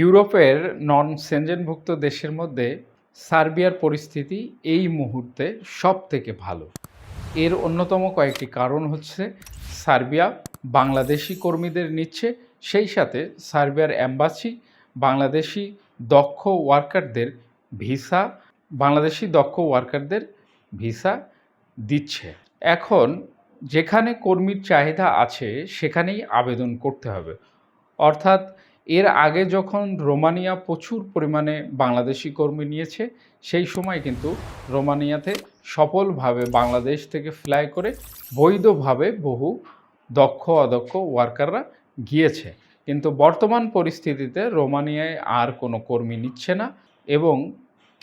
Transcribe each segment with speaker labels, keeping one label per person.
Speaker 1: ইউরোপের নন সেনজেনভুক্ত দেশের মধ্যে সার্বিয়ার পরিস্থিতি এই মুহূর্তে সব থেকে ভালো। এর অন্যতম কয়েকটি কারণ হচ্ছে সার্বিয়া বাংলাদেশি কর্মীদের নিচ্ছে, সেই সাথে সার্বিয়ার অ্যাম্বাসি বাংলাদেশি দক্ষ ওয়ার্কারদের ভিসা, বাংলাদেশি দক্ষ ওয়ার্কারদের ভিসা দিচ্ছে। এখন যেখানে কর্মীর চাহিদা আছে, সেখানেই আবেদন করতে হবে। অর্থাৎ এর আগে যখন রোমানিয়া প্রচুর পরিমাণে বাংলাদেশি কর্মী নিয়েছে, সেই সময় কিন্তু রোমানিয়াতে সফলভাবে বাংলাদেশ থেকে ফ্লাই করে বৈধভাবে বহু দক্ষ, অদক্ষ ওয়ার্কাররা গিয়েছে। কিন্তু বর্তমান পরিস্থিতিতে রোমানিয়ায় আর কোনো কর্মী নিচ্ছে না এবং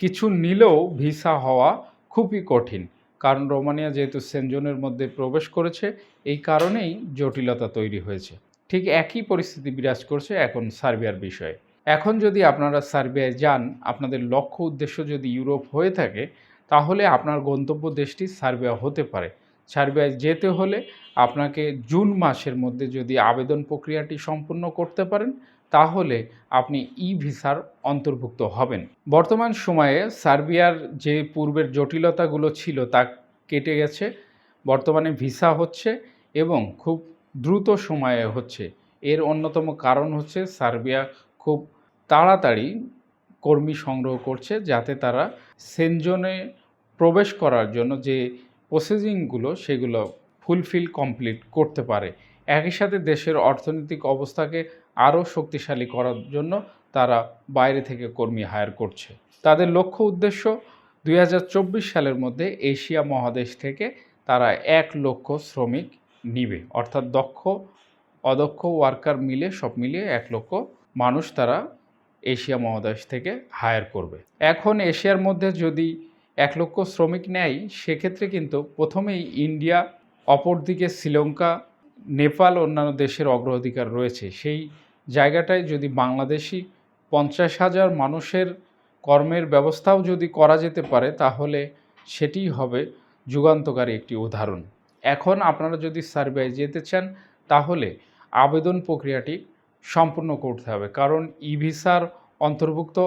Speaker 1: কিছু নিলেও ভিসা হওয়া খুবই কঠিন। কারণ রোমানিয়া যেহেতু সেনজনের মধ্যে প্রবেশ করেছে, এই কারণেই জটিলতা তৈরি হয়েছে। ঠিক একই পরিস্থিতি বিরাজ করছে এখন সার্বিয়ার বিষয়ে। এখন যদি আপনারা সার্বিয়ায় যান, আপনাদের লক্ষ্য উদ্দেশ্য যদি ইউরোপ হয়ে থাকে, তাহলে আপনার গন্তব্য দেশটি সার্বিয়া হতে পারে। সার্বিয়ায় যেতে হলে আপনাকে জুন মাসের মধ্যে যদি আবেদন প্রক্রিয়াটি সম্পূর্ণ করতে পারেন, তাহলে আপনি ই ভিসার অন্তর্ভুক্ত হবেন। বর্তমান সময়ে সার্বিয়ার যে পূর্বের জটিলতাগুলো ছিল, তা কেটে গেছে। বর্তমানে ভিসা হচ্ছে এবং খুব দ্রুত সময়ে হচ্ছে। এর অন্যতম কারণ হচ্ছে সার্বিয়া খুব তাড়াতাড়ি কর্মী সংগ্রহ করছে যাতে তারা সেনজনে প্রবেশ করার জন্য যে প্রসেসিংগুলো সেগুলো ফুলফিল কমপ্লিট করতে পারে। একই সাথে দেশের অর্থনৈতিক অবস্থাকে আরও শক্তিশালী করার জন্য তারা বাইরে থেকে কর্মী হায়ার করছে। তাদের লক্ষ্য উদ্দেশ্য দুই হাজার চব্বিশ সালের মধ্যে এশিয়া মহাদেশ থেকে তারা এক লক্ষ শ্রমিক নিবে। অর্থাৎ দক্ষ, অদক্ষ ওয়ার্কার মিলে, সব মিলিয়ে এক লক্ষ মানুষ তারা এশিয়া মহাদেশ থেকে হায়ার করবে। এখন এশিয়ার মধ্যে যদি এক লক্ষ শ্রমিক নেয়, সেক্ষেত্রে কিন্তু প্রথমেই ইন্ডিয়া, অপরদিকে শ্রীলঙ্কা, নেপাল অন্যান্য দেশের অগ্রাধিকার রয়েছে। সেই জায়গাটায় যদি বাংলাদেশি পঞ্চাশ হাজার মানুষের কর্মের ব্যবস্থাও যদি করা যেতে পারে, তাহলে সেটিই হবে যুগান্তকারী একটি উদাহরণ। এখন আপনারা যদি সার্বিয়ায় যেতে চান, তাহলে আবেদন প্রক্রিয়াটি সম্পূর্ণ করতে হবে। কারণ ই ভিসার অন্তর্ভুক্ত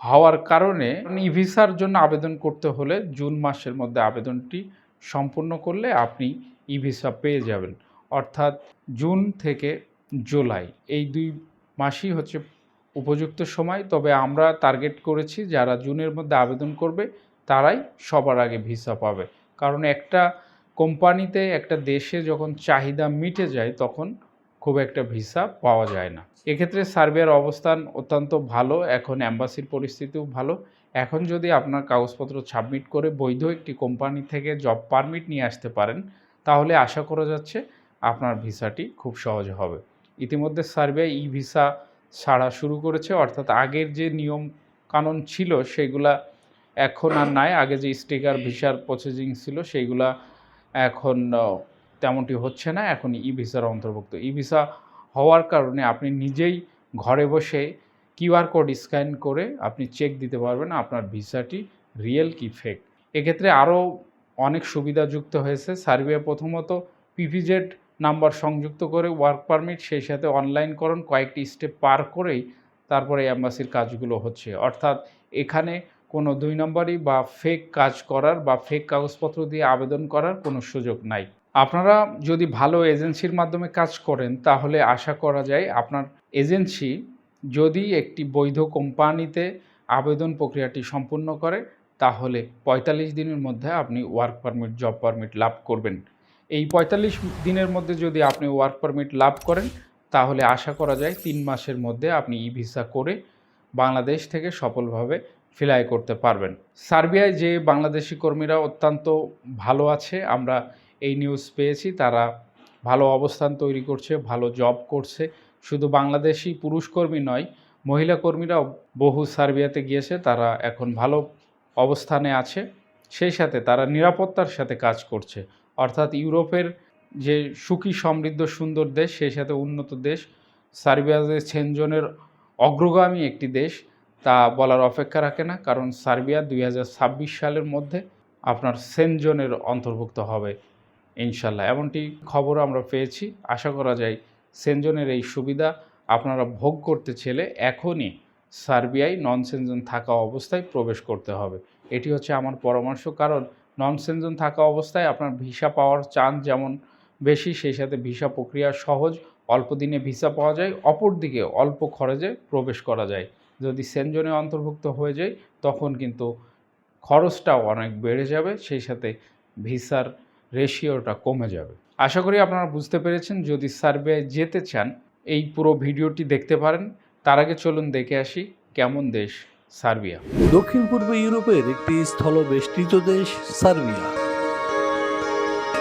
Speaker 1: হওয়ার কারণে ই ভিসার জন্য আবেদন করতে হলে জুন মাসের মধ্যে আবেদনটি সম্পূর্ণ করলে আপনি ই ভিসা পেয়ে যাবেন। অর্থাৎ জুন থেকে জুলাই, এই দুই মাসই হচ্ছে উপযুক্ত সময়। তবে আমরা টার্গেট করেছি, যারা জুনের মধ্যে আবেদন করবে, তারাই সবার আগে ভিসা পাবে। কারণ একটা কোম্পানিতে একটা দেশে যখন চাহিদা মিটে যায়, তখন খুব একটা ভিসা পাওয়া যায় না। এক্ষেত্রে সার্বিয়ার অবস্থান অত্যন্ত ভালো, এখন অ্যাম্বাসির পরিস্থিতিও ভালো। এখন যদি আপনার কাগজপত্র সাবমিট করে বৈধ একটি কোম্পানি থেকে জব পারমিট নিয়ে আসতে পারেন, তাহলে আশা করা যাচ্ছে আপনার ভিসাটি খুব সহজ হবে। ইতিমধ্যে সার্বিয়া ই ভিসা ছাড়া শুরু করেছে, অর্থাৎ আগের যে নিয়ম কানুন ছিল, সেগুলা এখন আর নাই। আগে যে স্টিকার, ভিসার প্রসেসিং ছিল সেইগুলা এখন তেমনটি হচ্ছে না। এখন ই ভিসার অন্তর্ভুক্ত। ই ভিসা হওয়ার কারণে আপনি নিজেই ঘরে বসে কিউআর কোড স্ক্যান করে আপনি চেক দিতে পারবেন আপনার ভিসাটি রিয়েল কি ফেক। এক্ষেত্রে আরও অনেক সুবিধা যুক্ত হয়েছে। সার্বিয়া প্রথমত পিভিজেড নাম্বার সংযুক্ত করে ওয়ার্ক পারমিট, সেই সাথে অনলাইনকরণ কয়েকটি স্টেপ পার করেই তারপরে অ্যাম্বাসির কাজগুলো হচ্ছে। অর্থাৎ এখানে কোনো দুই নম্বরই বা ফেক কাজ করার বা ফেক কাগজপত্র দিয়ে আবেদন করার কোনো সুযোগ নাই। আপনারা যদি ভালো এজেন্সির মাধ্যমে কাজ করেন, তাহলে আশা করা যায় আপনার এজেন্সি যদি একটি বৈধ কোম্পানিতে আবেদন প্রক্রিয়াটি সম্পূর্ণ করে, তাহলে পঁয়তাল্লিশ দিনের মধ্যে আপনি ওয়ার্ক পারমিট জব পারমিট লাভ করবেন। এই পঁয়তাল্লিশ দিনের মধ্যে যদি আপনি ওয়ার্ক পারমিট লাভ করেন, তাহলে আশা করা যায় তিন মাসের মধ্যে আপনি ই ভিসা করে বাংলাদেশ থেকে সফলভাবে ফিলাই করতে পারবেন। সার্বিয়ায় যে বাংলাদেশি কর্মীরা অত্যন্ত ভালো আছে, আমরা এই নিউজ পেয়েছি, তারা ভালো অবস্থান তৈরি করছে, ভালো জব করছে। শুধু বাংলাদেশি পুরুষ কর্মী নয়, মহিলা কর্মীরাও বহু সার্বিয়াতে গিয়েছে, তারা এখন ভালো অবস্থানে আছে। সেই সাথে তারা নিরাপত্তার সাথে কাজ করছে। অর্থাৎ ইউরোপের যে সুখী, সমৃদ্ধ, সুন্দর দেশ, সেই সাথে উন্নত দেশ। সার্বিয়া যে সেনজনের অগ্রগামী একটি দেশ তা বলার অপেক্ষা রাখে না, কারণ সার্বিয়া দুই হাজার ছাব্বিশ সালের মধ্যে আপনার সেনজনের অন্তর্ভুক্ত হবে ইনশাল্লাহ। এমনটি খবর আমরা পেয়েছি। আশা করা যায় সেনজনের এই সুবিধা আপনারা ভোগ করতে ছেলে এখনই সার্বিয়ায় নন সেনজন থাকা অবস্থায় প্রবেশ করতে হবে। এটি হচ্ছে আমার পরামর্শ, কারণ নন সেনজন থাকা অবস্থায় আপনার ভিসা পাওয়ার চান্স যেমন বেশি, সেই সাথে ভিসা প্রক্রিয়া সহজ, অল্প দিনে ভিসা পাওয়া যায়, অপরদিকে অল্প খরচে প্রবেশ করা যায়। যদি সেনজনে অন্তর্ভুক্ত হয়ে যায় তখন কিন্তু খরচটাও অনেক বেড়ে যাবে, সেই সাথে ভিসার রেশিওটা কমে যাবে। আশা করি আপনারা বুঝতে পেরেছেন, যদি সার্বিয়ায় যেতে চান, এই পুরো ভিডিওটি দেখতে পারেন। তার আগে চলুন দেখে আসি, কেমন দেশ সার্বিয়া?
Speaker 2: দক্ষিণ পূর্ব ইউরোপের একটি স্থলবেষ্টিত দেশ সার্বিয়া।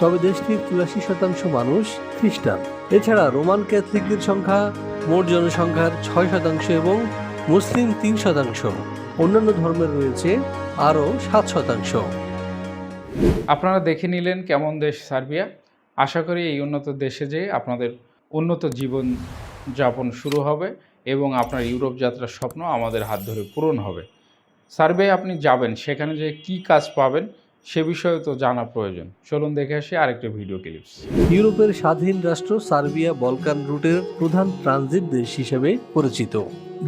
Speaker 2: তবে দেশটির চুরাশি শতাংশ মানুষ খ্রিস্টান। এছাড়া রোমান ক্যাথলিকদের সংখ্যা মোট জনসংখ্যার ছয় শতাংশ এবং মুসলিম তিন শতাংশ। অন্যান্য ধর্মের রয়েছে আরও সাত শতাংশ।
Speaker 1: আপনারা দেখে নিলেন কেমন দেশ সার্বিয়া। আশা করি এই উন্নত দেশে যেয়ে আপনাদের উন্নত জীবন যাপন শুরু হবে এবং আপনার ইউরোপ যাত্রার স্বপ্ন আমাদের হাত ধরে পূরণ হবে। সার্বিয়ায় আপনি যাবেন, সেখানে যে কি কাজ পাবেন সে বিষয়ে তো জানা প্রয়োজন। চলুন দেখে আসি আরেকটা ভিডিও ক্লিপস।
Speaker 2: ইউরোপের স্বাধীন রাষ্ট্র সার্বিয়া বলকান রুটের প্রধান ট্রানজিট দেশ হিসেবে পরিচিত।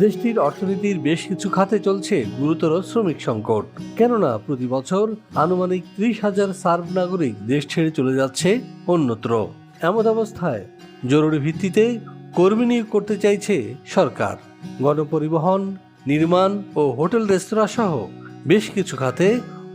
Speaker 2: দেশটির অর্থনীতির বেশ কিছু খাতে চলছে গুরুতর শ্রমিক সংকট। কেননা প্রতি বছর আনুমানিক ত্রিশ হাজার সার্ব নাগরিক দেশ ছেড়ে চলে যাচ্ছে অন্যত্র। এমন অবস্থায় জরুরি ভিত্তিতে কর্মী নিয়োগ করতে চাইছে সরকার। গণপরিবহন, নির্মাণ ও হোটেল রেস্তোরাঁ সহ বেশ কিছু খাতে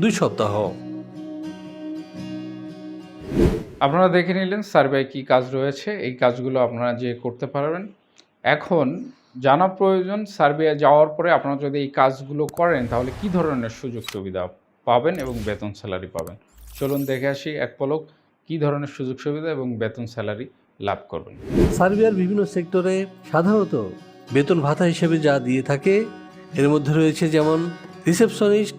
Speaker 2: দুই সপ্তাহ।
Speaker 1: আপনারা দেখে নিলেন সার্ভে কী কাজ রয়েছে এই কাজগুলো আপনারা যে করতে পারবেন। এখন জানা প্রয়োজন সার্বিয়া যাওয়ার পরে আপনারা যদি এই কাজগুলো করেন তাহলে কি ধরনের সুযোগ সুবিধা পাবেন এবং বেতন স্যালারি পাবেন? চলুন দেখে আসি এক পলক কী ধরনের সুযোগ সুবিধা এবং বেতন স্যালারি লাভ করবেন।
Speaker 2: সার্বিয়ার বিভিন্ন সেক্টরে সাধারণত বেতন ভাতা হিসেবে যা দিয়ে থাকে এর মধ্যে রয়েছে যেমন রিসেপশনিস্ট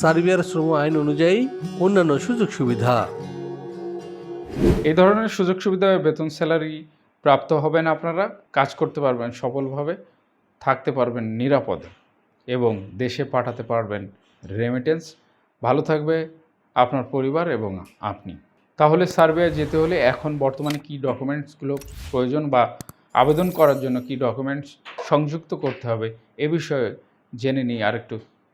Speaker 2: সার্বিয়ার শ্রম আইন অনুযায়ী অন্যান্য সুযোগ সুবিধা।
Speaker 1: এই ধরনের সুযোগ সুবিধা বেতন, স্যালারি প্রাপ্ত হবেন আপনারা, কাজ করতে পারবেন সফলভাবে, থাকতে পারবেন নিরাপদে এবং দেশে পাঠাতে পারবেন রেমিটেন্স ভালো থাকবে আপনার পরিবার এবং আপনি। তাহলে সার্ভে যেতে হলে এখন বর্তমানে কি ডকুমেন্টসগুলো প্রয়োজন বা আবেদন করার জন্য কি ডকুমেন্টস সংযুক্ত করতে হবে, এ বিষয়ে জেনে নিই আরেকটু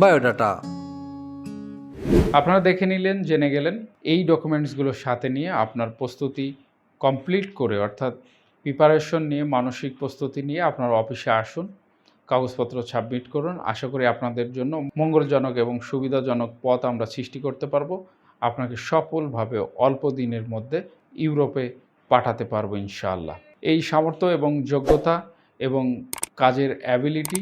Speaker 2: বায়োডাটা।
Speaker 1: আপনারা দেখে নিলেন, জেনে গেলেন, এই ডকুমেন্টসগুলো সাথে নিয়ে আপনার প্রস্তুতি কমপ্লিট করে, অর্থাৎ প্রিপারেশন নিয়ে, মানসিক প্রস্তুতি নিয়ে আপনার অফিসে আসুন, কাগজপত্র সাবমিট করুন। আশা করি আপনাদের জন্য মঙ্গলজনক এবং সুবিধাজনক পথ আমরা সৃষ্টি করতে পারব। আপনাকে সফলভাবে অল্প দিনের মধ্যে ইউরোপে পাঠাতে পারব ইনশাআল্লাহ। এই সামর্থ্য এবং যোগ্যতা এবং কাজের অ্যাবিলিটি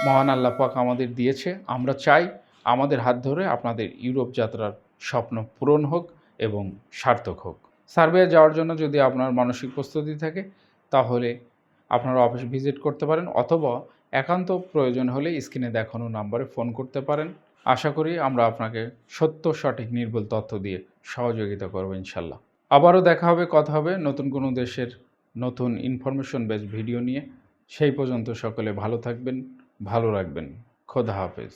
Speaker 1: মহান আল্লাহ পাক আমাদের দিয়েছে। আমরা চাই আমাদের হাত ধরে আপনাদের ইউরোপ যাত্রার স্বপ্ন পূরণ হোক এবং সার্থক হোক। সার্বিয়া যাওয়ার জন্য যদি আপনার মানসিক প্রস্তুতি থাকে, তাহলে আপনারা অফিস ভিজিট করতে পারেন অথবা একান্ত প্রয়োজন হলে স্ক্রিনে দেখানো নাম্বারে ফোন করতে পারেন। আশা করি আমরা আপনাকে সত্য, সঠিক, নির্ভুল তথ্য দিয়ে সহযোগিতা করব ইনশাল্লাহ। আবারও দেখা হবে, কথা হবে নতুন কোনো দেশের নতুন ইনফরমেশন বেস ভিডিও নিয়ে। সেই পর্যন্ত সকলে ভালো থাকবেন। ভালো রাখবেন। খোদা হাফেজ।